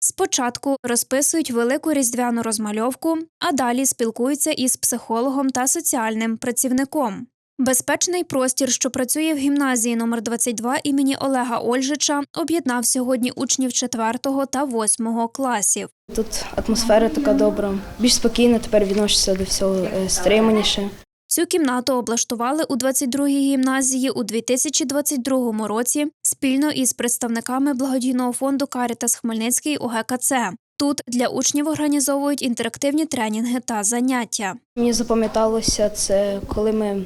Спочатку розписують велику різдвяну розмальовку, а далі спілкуються із психологом та соціальним працівником. Безпечний простір, що працює в гімназії номер 22 імені Олега Ольжича, об'єднав сьогодні учнів 4 та 8 класів. Тут атмосфера така добра, більш спокійно тепер відношуся до всього е, стриманіше. Цю кімнату облаштували у 22-й гімназії у 2022 році спільно із представниками благодійного фонду Карітас Хмельницький УГКЦ. Тут для учнів організовують інтерактивні тренінги та заняття. Мені запам'яталося це, коли ми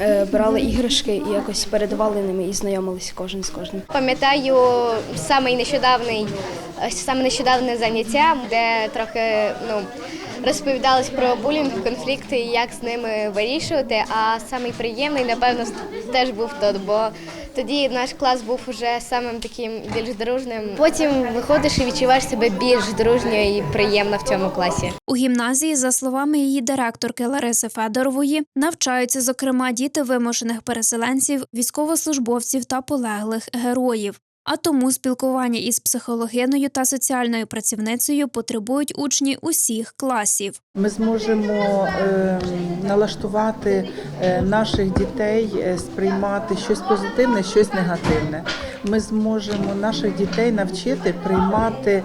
е, брали іграшки і якось передавали ними і знайомилися кожен з кожним. Пам'ятаю саме нещодавний, саме нещодавне заняття, де трохи ну, розповідалось про булінг, конфлікти і як з ними вирішувати. А самий приємний, напевно, теж був тот, бо тоді наш клас був уже самим таким більш дружним. Потім виходиш і відчуваєш себе більш дружньо і приємно в цьому класі. У гімназії, за словами її директорки Лариси Федорової, навчаються зокрема діти вимушених переселенців, військовослужбовців та полеглих героїв. А тому спілкування із психологиною та соціальною працівницею потребують учні усіх класів. Ми зможемо е, налаштувати е, наших дітей е, сприймати щось позитивне, щось негативне. Ми зможемо наших дітей навчити приймати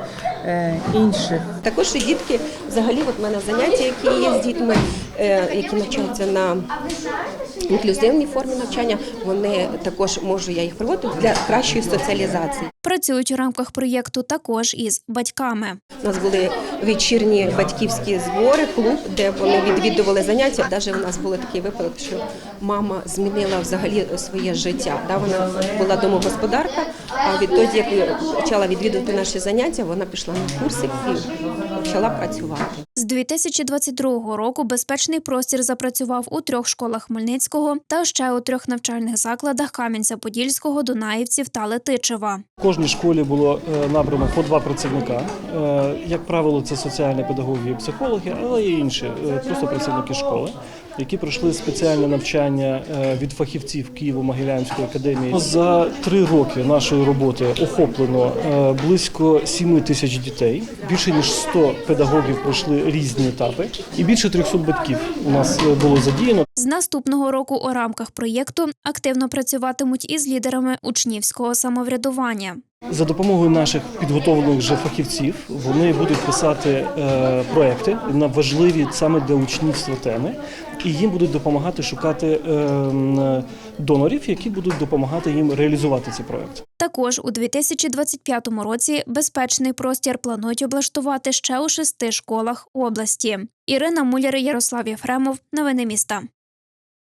інших. Також і дітки, взагалі, от в мене заняття, які є з дітьми, е, які навчаються на інклюзивній формі навчання, вони також можу я їх проводити для кращої соціалізації. Працюють у рамках проєкту також із батьками. У нас були вечірні батьківські збори, клуб, де вони відвідували заняття. Навіть у нас був такий випадок, що мама змінила взагалі своє життя. Да, вона була домогосподарка, а відтоді, як почала відвідувати наші заняття, вона пішла курси і почала працювати. З 2022 року безпечний простір запрацював у трьох школах Хмельницького та ще у трьох навчальних закладах Кам'янця-Подільського, Дунаївців та Летичева. В кожній школі було е, набрано по два працівника. Е, Як правило, це соціальні педагоги і психологи, але є інші е, просто працівники школи, які пройшли спеціальне навчання е, від фахівців Києво-Могилянської академії. За три роки нашої роботи охоплено е, близько 7 тисяч дітей. Більше ніж 100 педагогів пройшли різні етапи, і більше 300 батьків у нас е, було задіяно. З наступного року у рамках проєкту активно працюватимуть із лідерами учнівського самоврядування. За допомогою наших підготовлених вже фахівців вони будуть писати е, проекти на важливі саме для учнівства теми, і їм будуть допомагати шукати е, донорів, які будуть допомагати їм реалізувати ці проекти. Також у 2025 році безпечний простір планують облаштувати ще у шести школах області. Ірина Муляр, Ярослав Єфремов. Новини міста.